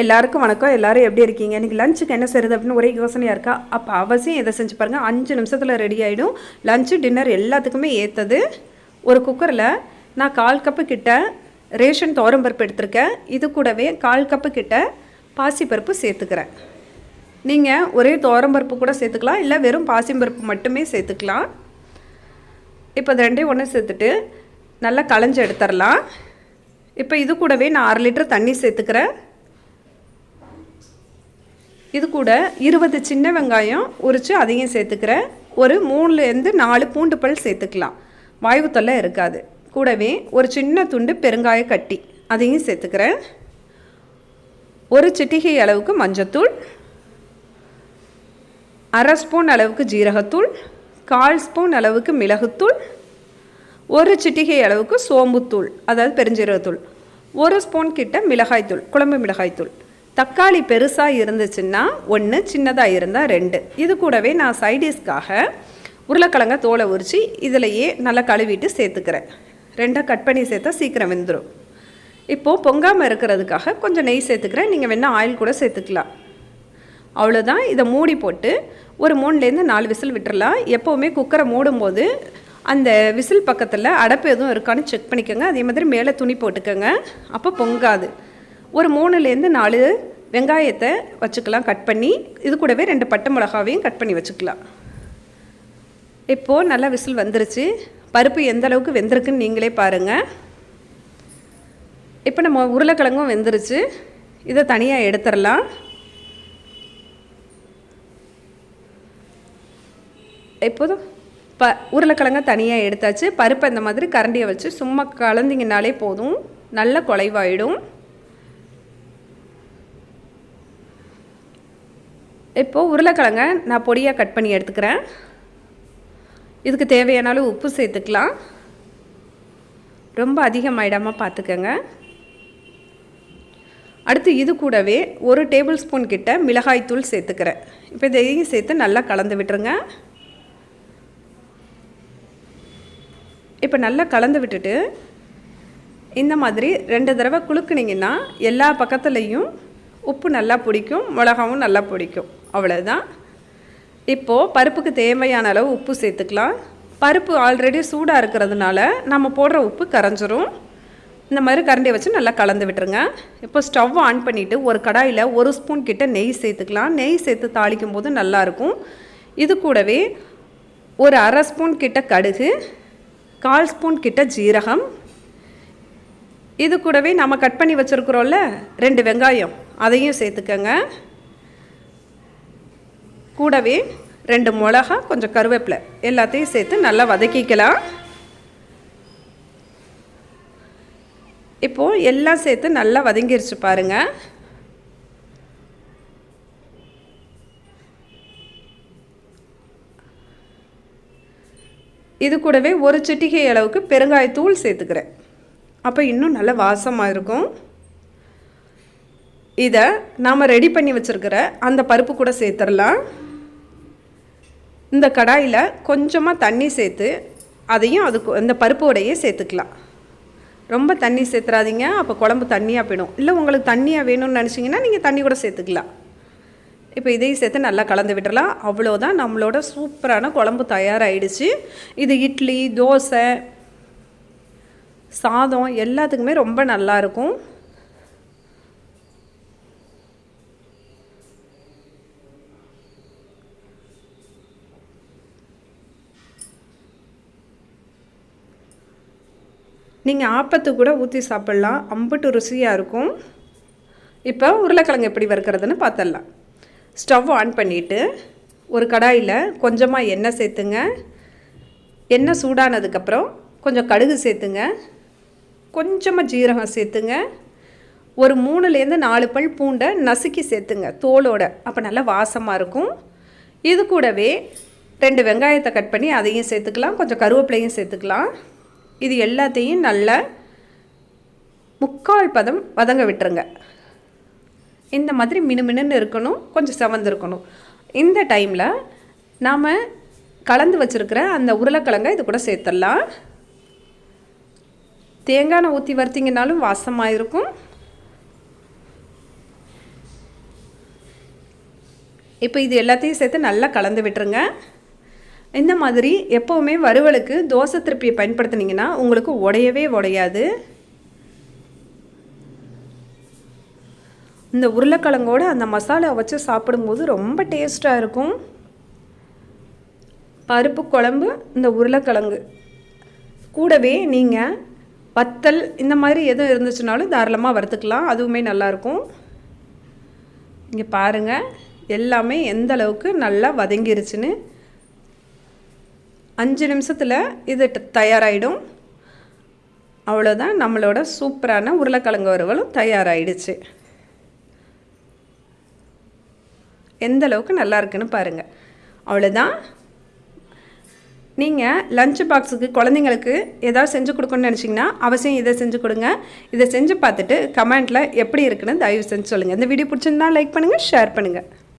எல்லாருக்கும் வணக்கம். எல்லாரும் எப்படி இருக்கீங்க? இன்றைக்கி லஞ்சுக்கு என்ன செய்யுது அப்படின்னு ஒரே யோசனையாக இருக்கா? அப்போ அவசியம் இதை செஞ்சு பாருங்கள் அஞ்சு நிமிஷத்தில் ரெடி ஆகிடும் லஞ்சு டின்னர் எல்லாத்துக்குமே ஏற்றது ஒரு குக்கரில் நான் கால் கப்பு கிட்ட ரேஷன் பருப்பு எடுத்திருக்கேன். இது கூடவே கால் கப்பு கிட்ட பாசிப்பருப்பு சேர்த்துக்கிறேன். நீங்கள் ஒரே பருப்பு கூட சேர்த்துக்கலாம். இல்லை வெறும் பாசிப்பருப்பு மட்டுமே சேர்த்துக்கலாம். இப்போ இது ரெண்டையும் ஒன்று சேர்த்துட்டு நல்லா களைஞ்சு எடுத்துடலாம் இப்போ இது கூடவே நான் அரை லிட்டர் தண்ணி சேர்த்துக்கிறேன். இது கூட இருபது சின்ன வெங்காயம் உரித்து அதையும் சேர்த்துக்கிறேன். ஒரு மூணுலேருந்து நாலு பூண்டு பல் சேர்த்துக்கலாம். வாய்வு தொல்லை இருக்காது. கூடவே ஒரு சின்ன துண்டு பெருங்காய கட்டி அதையும் சேர்த்துக்கிறேன். ஒரு சிட்டிகை அளவுக்கு மஞ்சத்தூள் அரை ஸ்பூன் அளவுக்கு ஜீரகத்தூள் கால் ஸ்பூன் அளவுக்கு மிளகுத்தூள் ஒரு சிட்டிகை அளவுக்கு சோம்புத்தூள் அதாவது பெருஞ்சீரகத்தூள் ஒரு ஸ்பூன் கிட்ட மிளகாய்த்தூள் குழம்பு மிளகாய்த்தூள். தக்காளி பெருசாக இருந்துச்சுன்னா ஒன்று சின்னதாக இருந்தால் ரெண்டு. இது கூடவே நான் சைடிஷ்காக உருளைக்கிழங்க தோலை உரித்து இதிலையே நல்லா கழுவிட்டு சேர்த்துக்கிறேன். ரெண்டாக கட் பண்ணி சேர்த்தா சீக்கிரம் வெந்துடும் இப்போது பொங்காமல் இருக்கிறதுக்காக கொஞ்சம் நெய் சேர்த்துக்கிறேன். நீங்கள் வேணால் ஆயில் கூட சேர்த்துக்கலாம். அவ்வளோதான் இதை மூடி போட்டு ஒரு மூணுலேருந்து நாலு விசில் விட்டுறலாம். எப்போவுமே குக்கரை மூடும்போது அந்த விசில் பக்கத்தில் அடப்பு எதுவும் இருக்கான்னு செக் பண்ணிக்கோங்க. அதே மாதிரி மேலே துணி போட்டுக்கோங்க. அப்போ பொங்காது. ஒரு மூணுலேருந்து நாலு வெங்காயத்தை வச்சுக்கலாம் கட் பண்ணி இது கூடவே ரெண்டு பட்டை மிளகாவையும் கட் பண்ணி வச்சுக்கலாம். இப்போது நல்லா விசில் வந்துருச்சு. பருப்பு எந்த அளவுக்கு வெந்திருக்குன்னு நீங்களே பாருங்கள் இப்போ நம்ம உருளைக்கிழங்கும் வெந்துருச்சு. இதை தனியாக எடுத்துடலாம். எப்போதும் ப உருளைக்கிழங்க தனியாக எடுத்தாச்சு. பருப்பு இந்த மாதிரி கரண்டியை வச்சு சும்மா கலந்திங்கனாலே போதும். நல்ல குலைவாயிடும். இப்போது உருளைக்கிழங்க நான் பொடியாக கட் பண்ணி எடுத்துக்கிறேன். இதுக்கு தேவையான அளவு உப்பு சேர்த்துக்கலாம். ரொம்ப அதிகமாயிடாமல் பார்த்துக்கோங்க. அடுத்து இது கூடவே ஒரு டேபிள் ஸ்பூன் கிட்ட மிளகாய்த்தூள் சேர்த்துக்கிறேன். இப்போ இதையும் சேர்த்து நல்லா கலந்து விட்டுருங்க. இப்போ நல்லா கலந்து விட்டுட்டு இந்த மாதிரி ரெண்டு தடவை குலுக்குனிங்கன்னா எல்லா பக்கத்துலேயும் உப்பு நல்லா பிடிக்கும் மிளகாவும் நல்லா பிடிக்கும். அவ்வளோதான் இப்போது பருப்புக்கு தேவையான அளவு உப்பு சேர்த்துக்கலாம். பருப்பு ஆல்ரெடி சூடாக இருக்கிறதுனால நம்ம போடுற உப்பு கரைஞ்சிரும். இந்த மாதிரி கரண்டியை வச்சு நல்லா கலந்து விட்டுருங்க. இப்போ ஸ்டவ் ஆன் பண்ணிவிட்டு ஒரு கடாயில் ஒரு ஸ்பூன் கிட்ட நெய் சேர்த்துக்கலாம். நெய் சேர்த்து தாளிக்கும் போது நல்லாயிருக்கும் இது கூடவே ஒரு அரை ஸ்பூன் கிட்ட கடுகு கால் ஸ்பூன் கிட்ட ஜீரகம். இது கூடவே நம்ம கட் பண்ணி வச்சுருக்குறோம்ல ரெண்டு வெங்காயம். அதையும் சேர்த்துக்கங்க. கூடவே ரெண்டு மிளகா கொஞ்சம் கருவேப்பிலை எல்லாத்தையும் சேர்த்து நல்லா வதக்கிக்கலாம். இப்போது எல்லாம் சேர்த்து நல்லா வதங்கிருச்சு பாருங்கள் இது கூடவே ஒரு சிட்டிகை அளவுக்கு பெருங்காயத்தூள் சேர்த்துக்கிறேன். அப்போ இன்னும் நல்ல வாசமாக இருக்கும். இதை நாம் ரெடி பண்ணி வச்சுருக்கிற அந்த பருப்பு கூட சேர்த்துடலாம். இந்த கடாயில் கொஞ்சமாக தண்ணி சேர்த்து அதையும் அதுக்கு இந்த பருப்போடையே சேர்த்துக்கலாம். ரொம்ப தண்ணி சேர்த்துறாதீங்க அப்போ குழம்பு தண்ணியாக போயிடும். இல்லை உங்களுக்கு தண்ணியாக வேணும்னு நினச்சிங்கன்னா நீங்கள் தண்ணி கூட சேர்த்துக்கலாம். இப்போ இதையும் சேர்த்து நல்லா கலந்து விட்டுறலாம். அவ்வளோதான் நம்மளோட சூப்பரான குழம்பு தயாராகிடுச்சு இது இட்லி தோசை சாதம் எல்லாத்துக்குமே ரொம்ப நல்லாயிருக்கும் நீங்கள் ஆப்பத்து கூட ஊற்றி சாப்பிட்லாம். அம்புட்டு ருசியாக இருக்கும். இப்போ உருளைக்கிழங்கு எப்படி வறுக்கிறதுன்னு பார்த்துடலாம் ஸ்டவ் ஆன் பண்ணிவிட்டு ஒரு கடாயில் கொஞ்சமாக எண்ணெய் சேர்த்துங்க. எண்ணெய் சூடானதுக்கப்புறம் கொஞ்சம் கடுகு சேர்த்துங்க. கொஞ்சமாக ஜீரகம் சேர்த்துங்க. ஒரு மூணுலேருந்து நாலு பல் பூண்டை நசுக்கி சேர்த்துங்க. தோலோட. அப்போ நல்லா வாசமாக இருக்கும். இது கூடவே ரெண்டு வெங்காயத்தை கட் பண்ணி அதையும் சேர்த்துக்கலாம். கொஞ்சம் கருவேப்பிலையும் சேர்த்துக்கலாம். இது எல்லாத்தையும் நல்லா முக்கால் பதம் வதங்க விட்டுருங்க. இந்த மாதிரி மினுமினுன்னு இருக்கணும் கொஞ்சம் செவந்திருக்கணும். இந்த டைமில் நாம் கலந்து வச்சுருக்கிற அந்த உருளைக்கிழங்கை இது கூட சேர்த்துடலாம். தேங்காய் ஊற்றி வறுத்திங்கனாலும் வாசமாக இருக்கும். இப்போ இது எல்லாத்தையும் சேர்த்து நல்லா கலந்து விட்டுருங்க. இந்த மாதிரி எப்போவுமே வறுவலுக்கு தோசை திருப்பியை பயன்படுத்தினீங்கன்னா உங்களுக்கு உடையவே உடையாது. இந்த உருளைக்கிழங்கோடு அந்த மசாலா வச்சு சாப்பிடும்போது ரொம்ப டேஸ்ட்டாக இருக்கும். பருப்பு குழம்பு இந்த உருளைக்கிழங்கு. கூடவே நீங்கள் வத்தல் இந்த மாதிரி எதுவும் இருந்துச்சுனாலும் தாராளமாக வறுத்துக்கலாம். அதுவுமே நல்லாயிருக்கும் இங்கே பாருங்கள் எல்லாமே எந்த அளவுக்கு நல்லா வதங்கிருச்சுன்னு. அஞ்சு நிமிஷத்தில் இது தயாராகிடும் அவ்வளோதான் நம்மளோட சூப்பரான உருளைக்கிழங்கு வறுவலும் தயாராகிடுச்சு எந்த அளவுக்கு நல்லா இருக்குன்னு பாருங்கள் அவ்வளோதான் நீங்கள் லஞ்ச் பாக்ஸுக்கு குழந்தைங்களுக்கு ஏதாவது செஞ்சு கொடுக்கணும்னு நினச்சிங்கன்னா அவசியம் இதை செஞ்சு கொடுங்க. இதை செஞ்சு பார்த்துட்டு கமெண்ட்டில் எப்படி இருக்குன்னு தயவு செஞ்சு சொல்லுங்கள் இந்த வீடியோ பிடிச்சிருந்தா லைக் பண்ணுங்கள் ஷேர் பண்ணுங்கள்